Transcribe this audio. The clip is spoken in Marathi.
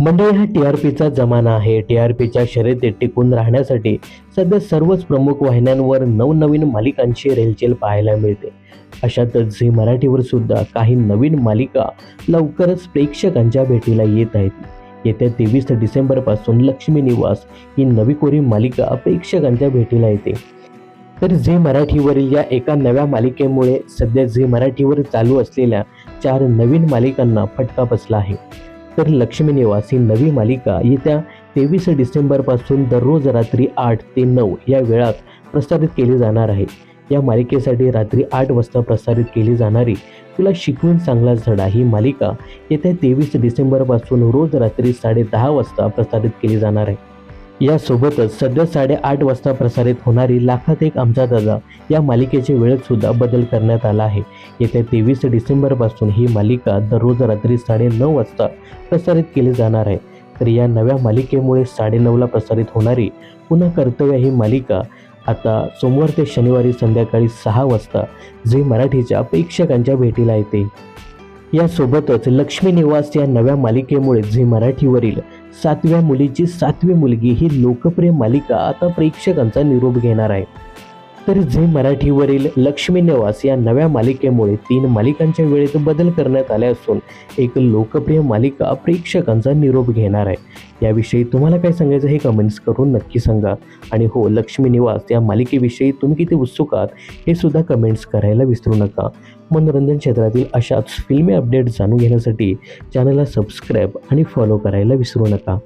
मंडळी हा टी आर पीचा जमाना आहे. टी आर पीच्या शर्यतीत टिकून राहण्यासाठी सध्या सर्वच प्रमुख वाहिन्यांवर नवनवीन मालिकांची रेलचेल पाहायला मिळते. अशातच झी मराठीवर सुद्धा काही नवीन मालिका लवकरच प्रेक्षकांच्या भेटीला येत आहेत. येत्या तेवीस डिसेंबरपासून लक्ष्मी निवास ही नवी कोरी मालिका प्रेक्षकांच्या भेटीला येते. तर झी मराठीवरील या एका नव्या मालिकेमुळे सध्या झी मराठीवर चालू असलेल्या चार नवीन मालिकांना फटका बसला आहे. तर लक्ष्मी निवासी नवी मालिका येत्या तेवीस डिसेंबरपासून दररोज रात्री आठ ते नऊ या वेळात प्रसारित केली जाणार आहे. या मालिकेसाठी रात्री आठ वाजता प्रसारित केली जाणारी तुला शिकवून चांगला धडा ही मालिका येत्या तेवीस डिसेंबरपासून रोज रात्री साडे दहा वाजता प्रसारित केली जाणार आहे. यासोबतच सध्या साडेआठ वाजता प्रसारित होणारी लाखात एक आमचा दादा या मालिकेच्या वेळेत सुद्धा बदल करण्यात आला आहे. येत्या तेवीस डिसेंबरपासून ही मालिका दररोज रात्री साडे नऊ वाजता प्रसारित केली जाणार आहे. तर या नव्या मालिकेमुळे साडेनऊला प्रसारित होणारी पुन्हा कर्तव्य ही मालिका आता सोमवार ते शनिवारी संध्याकाळी सहा वाजता झी मराठीच्या प्रेक्षकांच्या भेटीला येते. यासोबतच लक्ष्मी निवास या नव्या मालिकेमुळे झी मराठीवरील सातव्या मुलीची सातवी मुलगी ही लोकप्रिय मालिका आता प्रेक्षकांचा निरोप घेणार आहे. तर झी मराठीवरील लक्ष्मी निवास या नव्या मालिकेमुळे तीन मालिकांच्या वेळेत बदल करण्यात आले असून एक लोकप्रिय मालिका प्रेक्षकांचा निरोप घेणार आहे. याविषयी तुम्हाला काय सांगायचं हे कमेंट्स करून नक्की सांगा. आणि हो लक्ष्मी निवास या मालिकेविषयी तुम्ही किती उत्सुक आहात हे सुद्धा कमेंट्स करायला विसरू नका. मनोरंजन क्षेत्रातील अशाच फिल्मी अपडेट जाणून घेण्यासाठी चॅनलला सबस्क्राईब आणि फॉलो करायला विसरू नका.